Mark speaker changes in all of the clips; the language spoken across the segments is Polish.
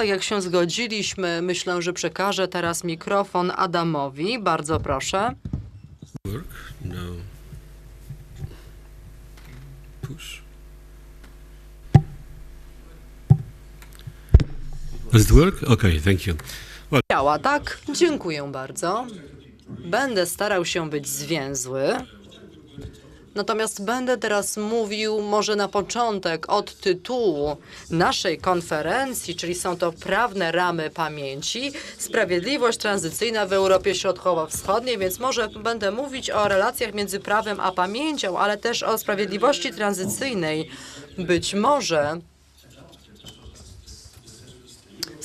Speaker 1: tak jak się zgodziliśmy, myślę, że przekażę teraz mikrofon Adamowi. Bardzo proszę.
Speaker 2: Work? No. Push. Does it work? Okay, thank you. Well,
Speaker 1: Działa, tak? Dziękuję bardzo. Będę starał się być zwięzły. Natomiast będę teraz mówił może na początek od tytułu naszej konferencji, czyli są to prawne ramy pamięci, sprawiedliwość tranzycyjna w Europie Środkowo-Wschodniej, więc może będę mówić o relacjach między prawem a pamięcią, ale też o sprawiedliwości tranzycyjnej. Być może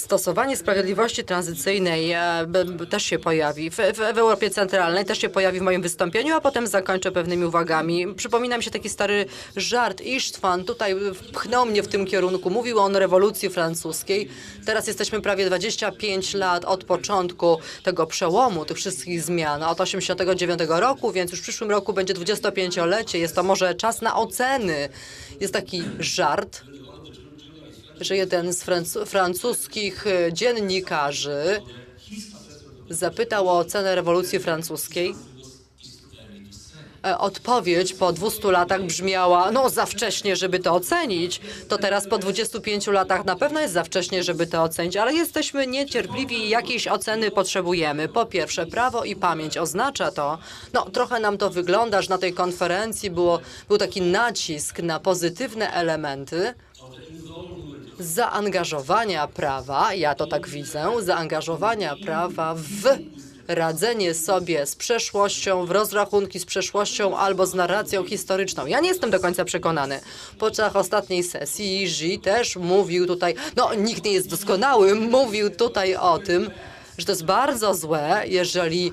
Speaker 1: Stosowanie sprawiedliwości tranzycyjnej e, też się pojawi. W, w, w Europie Centralnej też się pojawi w moim wystąpieniu, a potem zakończę pewnymi uwagami. Przypomina mi się taki stary żart. Isztwan tutaj pchnął mnie w tym kierunku. Mówił on o rewolucji francuskiej. Teraz jesteśmy prawie 25 lat od początku tego przełomu, tych wszystkich zmian, od 89 roku, więc już w przyszłym roku będzie 25-lecie. Jest to może czas na oceny. Jest taki żart, że jeden z francu- francuskich e, dziennikarzy zapytał o ocenę rewolucji francuskiej. E, Odpowiedź po 200 latach brzmiała, no za wcześnie, żeby to ocenić. To teraz po 25 latach na pewno jest za wcześnie, żeby to ocenić, ale jesteśmy niecierpliwi i jakiejś oceny potrzebujemy. Po pierwsze, prawo i pamięć oznacza to, no trochę nam to wygląda, że na tej konferencji było, był taki nacisk na pozytywne elementy, zaangażowania prawa, ja to tak widzę, zaangażowania prawa w radzenie sobie z przeszłością, w rozrachunki z przeszłością albo z narracją historyczną. Ja nie jestem do końca przekonany. Podczas ostatniej sesji Ży też mówił tutaj, no nikt nie jest doskonały, mówił tutaj o tym, że to jest bardzo złe, jeżeli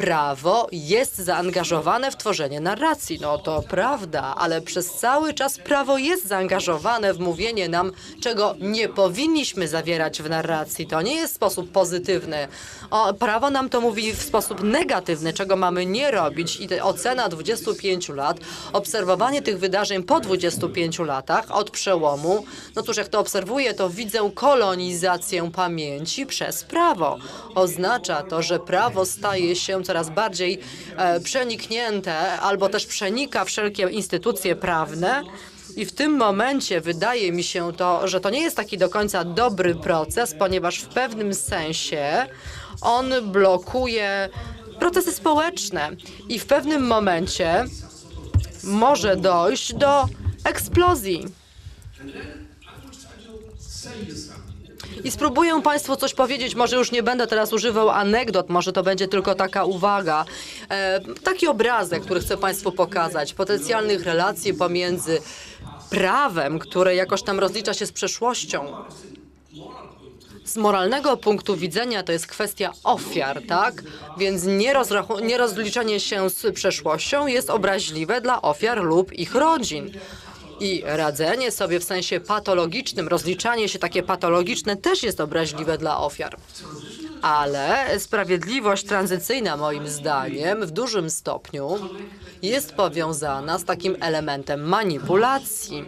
Speaker 1: prawo jest zaangażowane w tworzenie narracji. No to prawda, ale przez cały czas prawo jest zaangażowane w mówienie nam, czego nie powinniśmy zawierać w narracji. To nie jest sposób pozytywny. O, prawo nam to mówi w sposób negatywny, czego mamy nie robić. I ocena 25 lat, obserwowanie tych wydarzeń po 25 latach od przełomu, no cóż, jak to obserwuję, to widzę kolonizację pamięci przez prawo. Oznacza to, że prawo staje się coraz bardziej e, przeniknięte albo też przenika wszelkie instytucje prawne. I w tym momencie wydaje mi się to, że to nie jest taki do końca dobry proces, ponieważ w pewnym sensie on blokuje procesy społeczne i w pewnym momencie może dojść do eksplozji. I spróbuję Państwu coś powiedzieć, może już nie będę teraz używał anegdot, może to będzie tylko taka uwaga. E, taki obrazek, który chcę Państwu pokazać, potencjalnych relacji pomiędzy prawem, które jakoś tam rozlicza się z przeszłością. Z moralnego punktu widzenia to jest kwestia ofiar, tak? Więc nierozliczenie się z przeszłością jest obraźliwe dla ofiar lub ich rodzin. I radzenie sobie w sensie patologicznym, rozliczanie się takie patologiczne też jest obraźliwe dla ofiar. Ale sprawiedliwość tranzycyjna, moim zdaniem, w dużym stopniu jest powiązana z takim elementem manipulacji,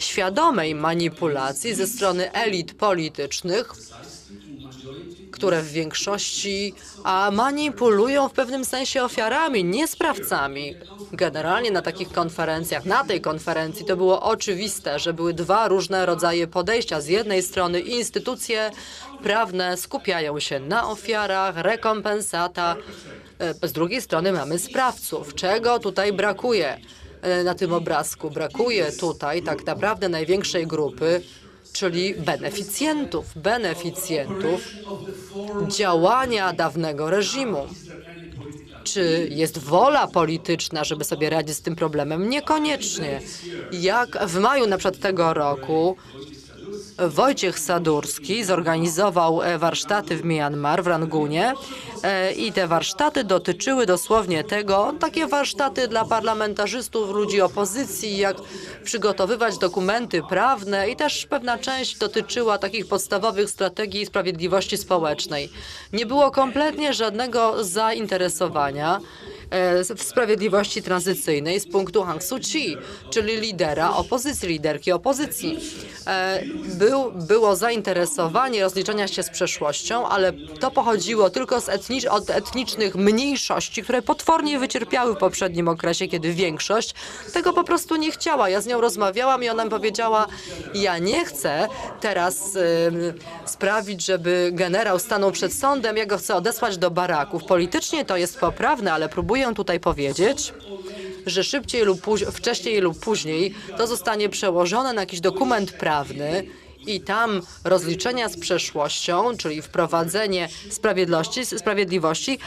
Speaker 1: świadomej manipulacji ze strony elit politycznych, które w większości a manipulują w pewnym sensie ofiarami, nie sprawcami. Generalnie na takich konferencjach, na tej konferencji to było oczywiste, że były dwa różne rodzaje podejścia. Z jednej strony instytucje prawne skupiają się na ofiarach, rekompensata, e, z drugiej strony mamy sprawców. Czego tutaj brakuje e, na tym obrazku? Brakuje tutaj tak naprawdę największej grupy, czyli beneficjentów, beneficjentów działania dawnego reżimu. Czy jest wola polityczna, żeby sobie radzić z tym problemem? Niekoniecznie. Jak w maju na przykład tego roku Wojciech Sadurski zorganizował e, warsztaty w Myanmar, w Rangunie. E, i te warsztaty dotyczyły dosłownie tego, takie warsztaty dla parlamentarzystów, ludzi opozycji, jak przygotowywać dokumenty prawne. I też pewna część dotyczyła takich podstawowych strategii sprawiedliwości społecznej. Nie było kompletnie żadnego zainteresowania w sprawiedliwości tranzycyjnej z punktu Hang Suu-kyi, czyli lidera opozycji, liderki opozycji. E, Był, było zainteresowanie rozliczenia się z przeszłością, ale to pochodziło tylko z etnicz, od etnicznych mniejszości, które potwornie wycierpiały w poprzednim okresie, kiedy większość tego po prostu nie chciała. Ja z nią rozmawiałam i ona mi powiedziała, ja nie chcę teraz em, sprawić, żeby generał stanął przed sądem, ja go chcę odesłać do baraków. Politycznie to jest poprawne, ale próbuję tutaj powiedzieć, że szybciej lub wcześniej lub później to zostanie przełożone na jakiś dokument prawny i tam rozliczenia z przeszłością, czyli wprowadzenie sprawiedliwości, sprawiedliwości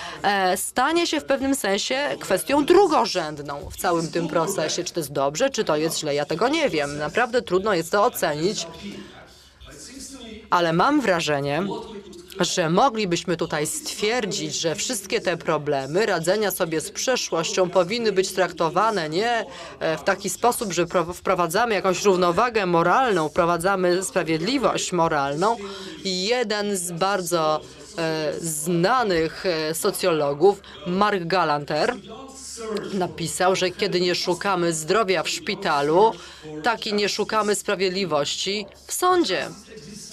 Speaker 1: stanie się w pewnym sensie kwestią drugorzędną w całym tym procesie. Czy to jest dobrze, czy to jest źle, ja tego nie wiem. Naprawdę trudno jest to ocenić, ale mam wrażenie, że moglibyśmy tutaj stwierdzić, że wszystkie te problemy radzenia sobie z przeszłością powinny być traktowane nie e, w taki sposób, że pro- wprowadzamy jakąś równowagę moralną, wprowadzamy sprawiedliwość moralną. Jeden z bardzo e, znanych e, socjologów, Mark Galanter, napisał, że kiedy nie szukamy zdrowia w szpitalu, tak i nie szukamy sprawiedliwości w sądzie.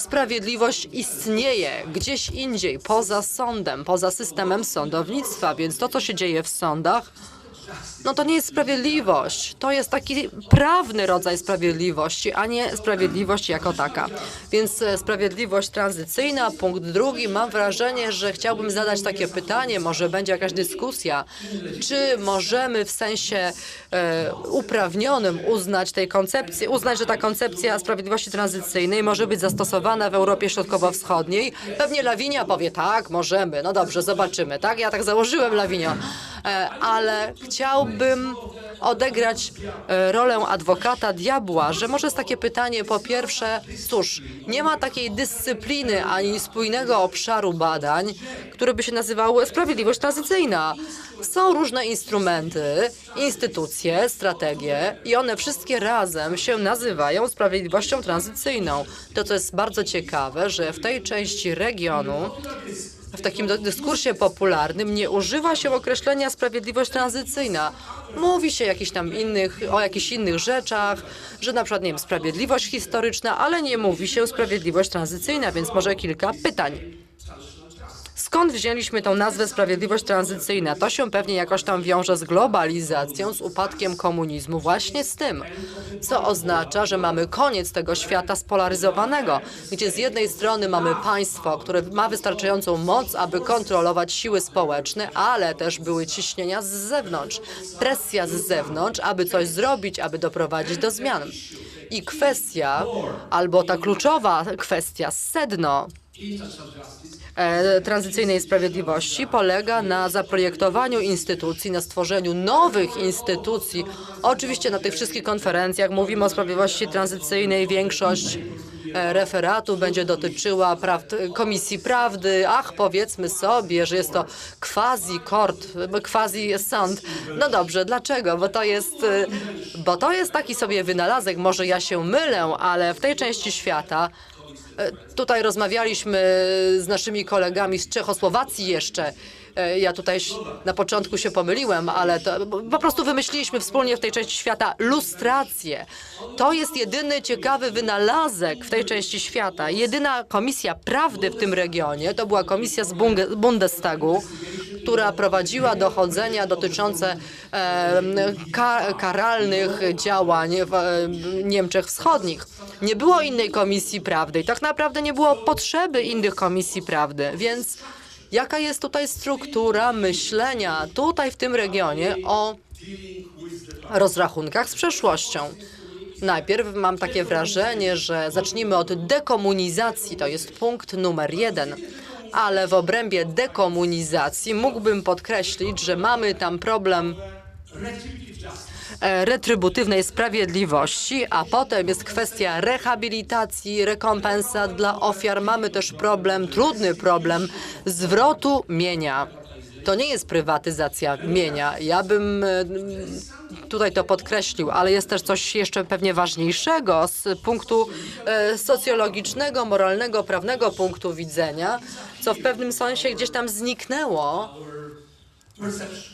Speaker 1: Sprawiedliwość istnieje gdzieś indziej, poza sądem, poza systemem sądownictwa, więc to, co się dzieje w sądach, no to nie jest sprawiedliwość. To jest taki prawny rodzaj sprawiedliwości, a nie sprawiedliwość jako taka. Więc e, sprawiedliwość tranzycyjna, punkt drugi. Mam wrażenie, że chciałbym zadać takie pytanie, może będzie jakaś dyskusja, czy możemy w sensie e, uprawnionym uznać tej koncepcji, uznać, że ta koncepcja sprawiedliwości tranzycyjnej może być zastosowana w Europie Środkowo-Wschodniej. Pewnie Lawinia powie tak, możemy. No dobrze, zobaczymy, tak? Ja tak założyłem Lawinio. E, ale chciałbym odegrać e, rolę adwokata diabła, że może jest takie pytanie, po pierwsze, cóż, nie ma takiej dyscypliny ani spójnego obszaru badań, który by się nazywał sprawiedliwość tranzycyjna. Są różne instrumenty, instytucje, strategie i one wszystkie razem się nazywają sprawiedliwością tranzycyjną. To, co jest bardzo ciekawe, że w tej części regionu w takim dyskursie popularnym nie używa się określenia sprawiedliwość tranzycyjna. Mówi się jakichś tam innych, o jakichś innych rzeczach, że na przykład, nie wiem, sprawiedliwość historyczna, ale nie mówi się sprawiedliwość tranzycyjna, więc może kilka pytań. Skąd wzięliśmy tą nazwę sprawiedliwość tranzycyjna? To się pewnie jakoś tam wiąże z globalizacją, z upadkiem komunizmu, właśnie z tym, co oznacza, że mamy koniec tego świata spolaryzowanego, gdzie z jednej strony mamy państwo, które ma wystarczającą moc, aby kontrolować siły społeczne, ale też były ciśnienia z zewnątrz, presja z zewnątrz, aby coś zrobić, aby doprowadzić do zmian. I kwestia, albo ta kluczowa kwestia, sedno tranzycyjnej sprawiedliwości polega na zaprojektowaniu instytucji, na stworzeniu nowych instytucji. Oczywiście na tych wszystkich konferencjach mówimy o sprawiedliwości tranzycyjnej. Większość e, referatu będzie dotyczyła praw- Komisji Prawdy. Ach, powiedzmy sobie, że jest to quasi-kort, quasi-sąd. No dobrze, dlaczego? Bo to jest, e, bo to jest taki sobie wynalazek. Może ja się mylę, ale w tej części świata E, Tutaj rozmawialiśmy z naszymi kolegami z Czechosłowacji jeszcze. E, Ja tutaj na początku się pomyliłem, ale to po prostu wymyśliliśmy wspólnie w tej części świata lustrację. To jest jedyny ciekawy wynalazek w tej części świata. Jedyna komisja prawdy w tym regionie to była komisja z Bundestagu, która prowadziła dochodzenia dotyczące e, ka karalnych działań w e, Niemczech Wschodnich. Nie było innej komisji prawdy i tak naprawdę nie było potrzeby innych komisji prawdy, więc jaka jest tutaj struktura myślenia tutaj w tym regionie o rozrachunkach z przeszłością? Najpierw mam takie wrażenie, że zacznijmy od dekomunizacji, to jest punkt numer jeden. Ale w obrębie dekomunizacji mógłbym podkreślić, że mamy tam problem retrybutywnej sprawiedliwości, a potem jest kwestia rehabilitacji, rekompensat dla ofiar. Mamy też problem, trudny problem zwrotu mienia. To nie jest prywatyzacja mienia. Ja bym e, tutaj to podkreślił, ale jest też coś jeszcze pewnie ważniejszego z punktu e, socjologicznego, moralnego, prawnego punktu widzenia, co w pewnym sensie gdzieś tam zniknęło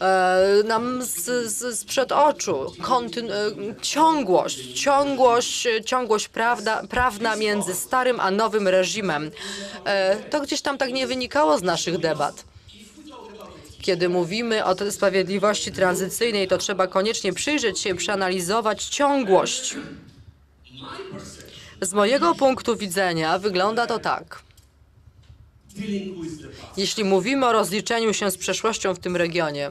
Speaker 1: e, nam z, z, sprzed oczu. Kontyn- e, ciągłość, ciągłość, ciągłość prawda, prawna między starym a nowym reżimem. E, to gdzieś tam tak nie wynikało z naszych debat. Kiedy mówimy o sprawiedliwości tranzycyjnej, to trzeba koniecznie przyjrzeć się, przeanalizować ciągłość. Z mojego punktu widzenia wygląda to tak. Jeśli mówimy o rozliczeniu się z przeszłością w tym regionie,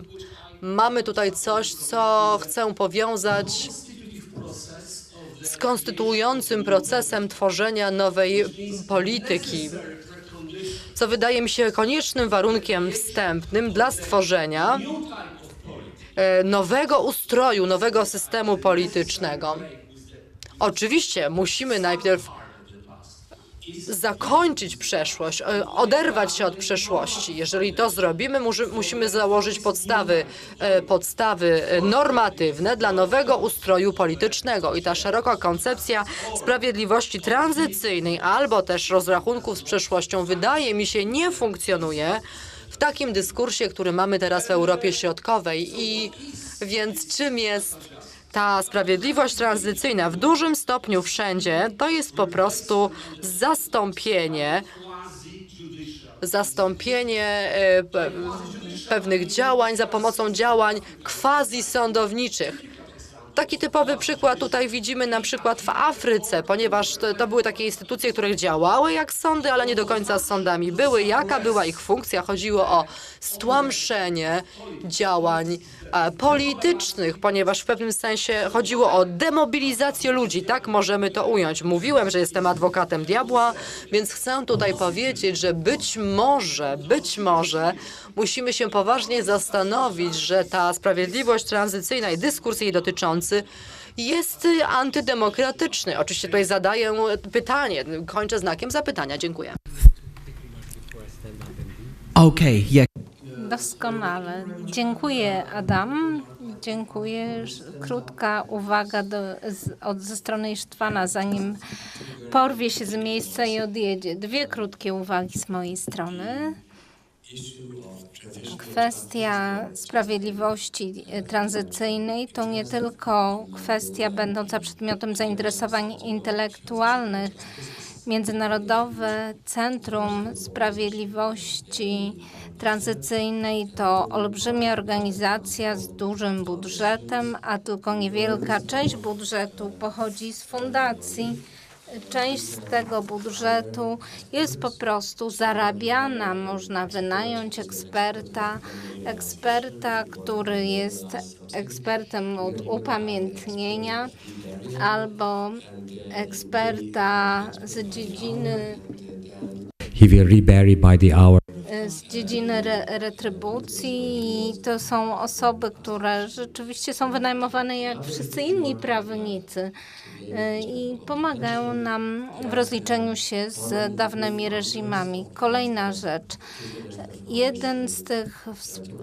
Speaker 1: mamy tutaj coś, co chcę powiązać z konstytuującym procesem tworzenia nowej polityki, co wydaje mi się koniecznym warunkiem wstępnym dla stworzenia e, nowego ustroju, nowego systemu politycznego. Oczywiście musimy najpierw zakończyć przeszłość, e, oderwać się od przeszłości. Jeżeli to zrobimy, musimy założyć podstawy, e, podstawy e, normatywne dla nowego ustroju politycznego. I ta szeroka koncepcja sprawiedliwości tranzycyjnej albo też rozrachunków z przeszłością wydaje mi się nie funkcjonuje w takim dyskursie, który mamy teraz w Europie Środkowej. I więc czym jest ta sprawiedliwość tranzycyjna w dużym stopniu wszędzie to jest po prostu zastąpienie zastąpienie e, pe- pewnych działań za pomocą działań quasi-sądowniczych. Taki typowy przykład tutaj widzimy na przykład w Afryce, ponieważ to, to były takie instytucje, które działały jak sądy, ale nie do końca sądami były. Jaka była ich funkcja? Chodziło o stłamszenie działań e, politycznych, ponieważ w pewnym sensie chodziło o demobilizację ludzi, tak możemy to ująć. Mówiłem, że jestem adwokatem diabła, więc chcę tutaj powiedzieć, że być może, być może musimy się poważnie zastanowić, że ta sprawiedliwość tranzycyjna i dyskurs jej dotyczący jest y, antydemokratyczny. Oczywiście tutaj zadaję pytanie, kończę znakiem zapytania. Dziękuję.
Speaker 3: Okay, yeah.
Speaker 4: Doskonale. Dziękuję, Adam. Dziękuję. Krótka uwaga do, z, od, ze strony Isztwana, zanim porwie się z miejsca i odjedzie. Dwie krótkie uwagi z mojej strony. Kwestia sprawiedliwości e, tranzycyjnej to nie tylko kwestia będąca przedmiotem zainteresowań intelektualnych. Międzynarodowe Centrum Sprawiedliwości Tranzycyjnej to olbrzymia organizacja z dużym budżetem, a tylko niewielka część budżetu pochodzi z fundacji. Część z tego budżetu jest po prostu zarabiana. Można wynająć eksperta, eksperta, który jest ekspertem od upamiętnienia, albo eksperta z dziedziny
Speaker 3: He will by the hour.
Speaker 4: Z dziedziny re retrybucji i to są osoby, które rzeczywiście są wynajmowane jak wszyscy inni prawnicy y, i pomagają nam w rozliczeniu się z dawnymi reżimami. Kolejna rzecz. Jeden z tych,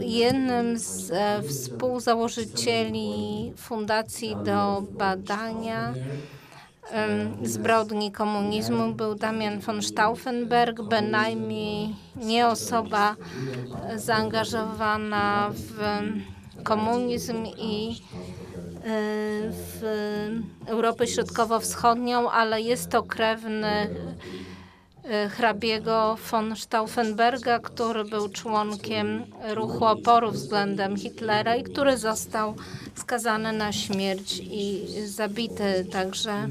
Speaker 4: jednym z e, współzałożycieli Fundacji do Badania zbrodni komunizmu był Damian von Stauffenberg, bynajmniej nie osoba e, zaangażowana w komunizm i e, w Europę Środkowo-Wschodnią, ale jest to krewny hrabiego von Stauffenberga, który był członkiem ruchu oporu względem Hitlera i który został skazany na śmierć i zabity. Także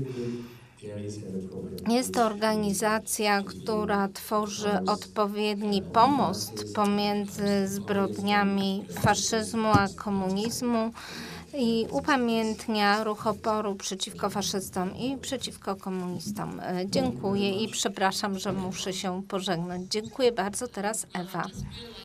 Speaker 4: jest to organizacja, która tworzy odpowiedni pomost pomiędzy zbrodniami faszyzmu a komunizmu i upamiętnia ruch oporu przeciwko faszystom i przeciwko komunistom. E, Dziękuję i przepraszam, że muszę się pożegnać. Dziękuję bardzo. Teraz Ewa.